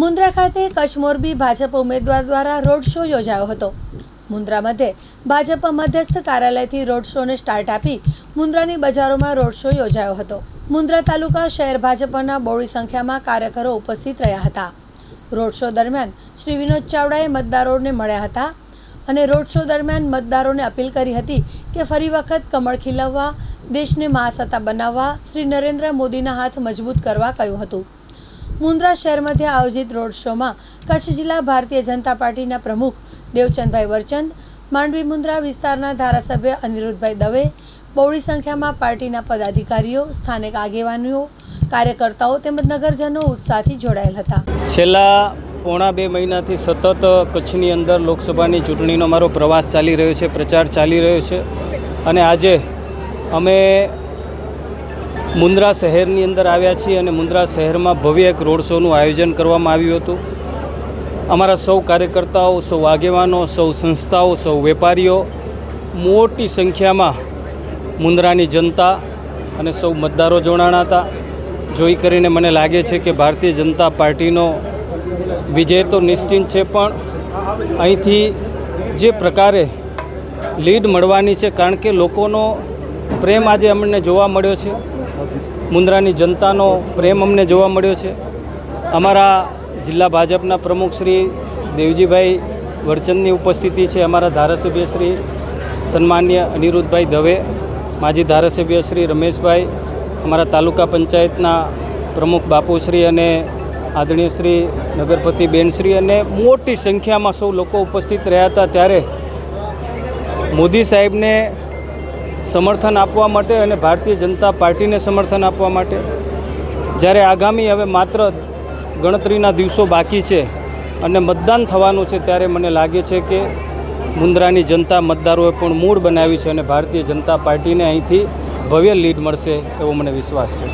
મુન્દ્રા ખાતે કચ્છ મોરબી ભાજપ ઉમેદવાર દ્વારા રોડ શો યોજાયો હતો. મુન્દ્રા મધ્યે ભાજપ મધ્યસ્થ કાર્યાલયથી રોડ શોને સ્ટાર્ટ આપી મુન્દ્રાની બજારોમાં રોડ શો યોજાયો હતો. મુન્દ્રા તાલુકા શહેર ભાજપના બહોળી સંખ્યામાં કાર્યકરો ઉપસ્થિત રહ્યા હતા. રોડ શો દરમિયાન શ્રી વિનોદ ચાવડાએ મતદારોને મળ્યા હતા અને રોડ શો દરમિયાન મતદારોને અપીલ કરી હતી કે ફરી વખત કમળ ખીલવવા, દેશને મહાસત્તા બનાવવા, શ્રી નરેન્દ્ર મોદીના હાથ મજબૂત કરવા કહ્યું હતું. મુન્દ્રા શહેરમાંથી આયોજિત રોડ શોમાં કચ્છ જિલ્લા ભારતીય જનતા પાર્ટીના પ્રમુખ દેવચંદભાઈ વરચંદ, માંડવી મુન્દ્રા વિસ્તારના ધારાસભ્ય અનિરુદ્ધભાઈ દવે, બહોળી સંખ્યામાં પાર્ટીના પદાધિકારીઓ, સ્થાનિક આગેવાનીઓ, કાર્યકર્તાઓ તેમજ નગરજનો ઉત્સાહથી જોડાયેલ હતા. છેલ્લા પોણા બે મહિનાથી સતત કચ્છની અંદર લોકસભાની ચૂંટણીનો મારો પ્રવાસ ચાલી રહ્યો છે, પ્રચાર ચાલી રહ્યો છે અને આજે અમે મુન્દ્રા શહેરની અંદર આવ્યા છીએ અને મુન્દ્રા શહેરમાં ભવ્ય એક રોડ શોનું આયોજન કરવામાં આવ્યું હતું. અમારા સૌ કાર્યકર્તાઓ, સૌ આગેવાનો, સૌ સંસ્થાઓ, સૌ વેપારીઓ, મોટી સંખ્યામાં મુન્દ્રાની જનતા અને સૌ મતદારો જોડાણા હતા. જોઈ કરીને મને લાગે છે કે ભારતીય જનતા પાર્ટીનો વિજય તો નિશ્ચિત છે, પણ અહીંથી જે પ્રકારે લીડ મળવાની છે, કારણ કે લોકોનો પ્રેમ આજે અમને જોવા મળ્યો છે. મુન્દ્રાની જનતાનો પ્રેમ અમને જોવા મળ્યો છે. અમારા જિલ્લા ભાજપના પ્રમુખ શ્રી દેવજીભાઈ વરચંદની ઉપસ્થિતિ છે અમારા ધારાસભ્ય શ્રી સન્માન્ય અનિરુદ્ધભાઈ દવે, માજી ધારાસભ્ય શ્રી રમેશભાઈ, અમારા તાલુકા પંચાયતના પ્રમુખ બાપુશ્રી અને આદરણીય શ્રી નગરપતિ બેનશ્રી અને મોટી સંખ્યામાં સૌ લોકો ઉપસ્થિત રહ્યા હતા ત્યારે મોદી સાહેબને સમર્થન આપવા માટે અને ભારતીય જનતા પાર્ટીને સમર્થન આપવા માટે. જ્યારે આગામી હવે માત્ર ગણતરીના દિવસો બાકી છે અને મતદાન થવાનું છે ત્યારે મને લાગે છે કે મુન્દ્રાની જનતા મતદારોએ પણ મૂળ બનાવી છે અને ભારતીય જનતા પાર્ટીને અહીંથી ભવ્ય લીડ મળશે એવો મને વિશ્વાસ છે.